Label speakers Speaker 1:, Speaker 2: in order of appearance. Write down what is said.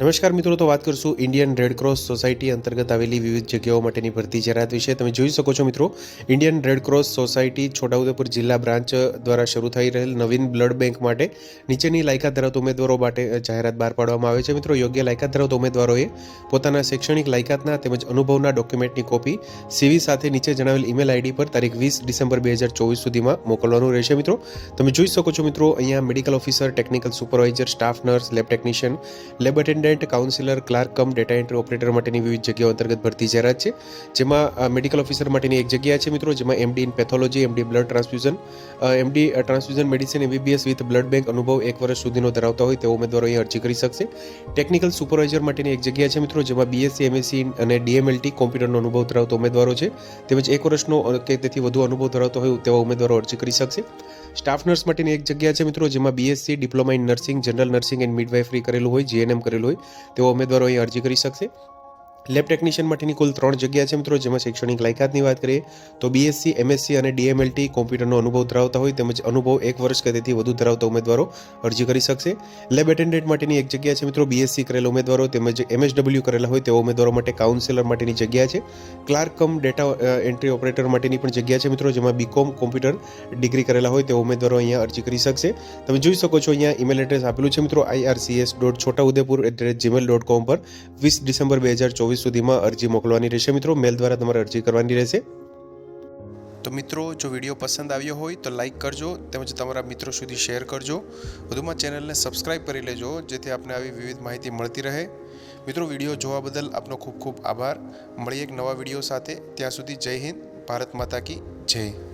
Speaker 1: નમસ્કાર મિત્રો, તો વાત કરશું ઇન્ડિયન રેડ ક્રોસ સોસાયટી અંતર્ગત આવેલી વિવિધ જગ્યાઓ માટેની ભરતી જાહેરાત વિશે. તમે જોઈ શકો છો મિત્રો Indian Red Cross Society Chhota Udepur જિલ્લા બ્રાન્ચ દ્વારા શરૂ થઈ રહેલ નવીન બ્લડ બેંક માટે નીચેની લાયકાત ધરાવતા ઉમેદવારો માટે જાહેરાત બહાર પાડવામાં આવે છે. મિત્રો, યોગ્ય લાયકાત ધરાવતા ઉમેદવારોએ પોતાના શૈક્ષણિક લાયકાતના તેમજ અનુભવના ડોક્યુમેન્ટની કોપી, સીવી સાથે નીચે જણાવેલ ઈમેલ આઈડી પર તારીખ વીસ ડિસેમ્બર બે હજાર ચોવીસ સુધીમાં મોકલવાનું રહેશે. મિત્રો, તમે જોઈ શકો છો મિત્રો, અહીંયા medical officer, technical supervisor, staff nurse, lab technician, lab attendant counsellor, clerk, cum, data entry operator માટેની વિવિધ જગ્યાઓ અંતર્ગત ભરતી જાહેરાત છે. જેમાં મેડિકલ ઓફિસર માટેની એક જગ્યા છે મિત્રો, જેમાં MD in pathology MD blood transfusion MD transfusion medicine MBBS with blood bank અનુભવ એક વર્ષ સુધીનો ધરાવતા હોય તેવો ઉમેદવારો અહીં અરજી કરી શકશે. ટેકનિકલ સુપરવાઇઝર માટેની એક જગ્યા છે મિત્રો, જેમાં બીએસસી એમએસસી અને ડીએમએલટી કોમ્પ્યુટરનો અનુભવ ધરાવતા ઉમેદવારો છે. તેમજ એક વર્ષનો કે તેથી વધુ અનુભવ ધરાવતો હોય તેવા ઉમેદવારો અરજી કરી શકશે. સ્ટાફ નર્સ માટેની એક જગ્યા છે મિત્રો, જેમાં BSc diploma in nursing general nursing and midwifery કરેલું હોય જીએનએમ કરેલું હોય. તેવા ઉમેદવારો અહીં અરજી કરી શકશે. લેબ ટેકનિશિયન માટેની કુલ ત્રણ જગ્યા છે મિત્રો, જેમાં શૈક્ષણિક લાયકાતની વાત કરીએ, તો બીએસસી એમએસસી અને ડીએમએલટી કોમ્પ્યુટરનો અનુભવ ધરાવતા હોય, તેમજ અનુભવ એક વર્ષ કે તેથી વધુ ધરાવતા ઉમેદવારો અરજી કરી શકશે. લેબ એટેન્ડન્ટ માટેની એક જગ્યા છે મિત્રો બીએસસી કરેલા ઉમેદવારો તેમજ એમએસડબલ્યુ કરેલા હોય તેવા ઉમેદવારો માટે કાઉન્સેલર માટેની જગ્યા છે. Clerk cum data entry operator માટેની પણ જગ્યા છે મિત્રો, જેમાં બીકોમ કોમ્પ્યુટર ડિગ્રી કરેલા હોય તેવા ઉમેદવારો અહીંયા અરજી કરી શકશે. તમે જોઈ શકો છો અહીંયા ઈમેલ એડ્રેસ આપેલું છે મિત્રો IRCS dot Chhota Udepur at Gmail dot com પર. વીસ ડિસેમ્બર બે હજાર ચોવીસ સુધીમાં અરજી મોકલવાની રહેશે મિત્રો. મેલ દ્વારા તમારે અરજી કરવાની રહેશે. તો મિત્રો, જો વીડિયો પસંદ આવ્યો હોય તો લાઈક કરજો તેમજ તમારા મિત્રો સુધી શેર કરજો. વધુમાં ચેનલને સબસ્ક્રાઇબ કરી લેજો જેથી આપને આવી વિવિધ માહિતી મળતી રહે. મિત્રો, વીડિયો જોવા બદલ આપનો ખૂબ ખૂબ આભાર. મળીએ એક નવા વીડિયો સાથે. ત્યાં સુધી જય હિન્દ, ભારત માતા કી જય.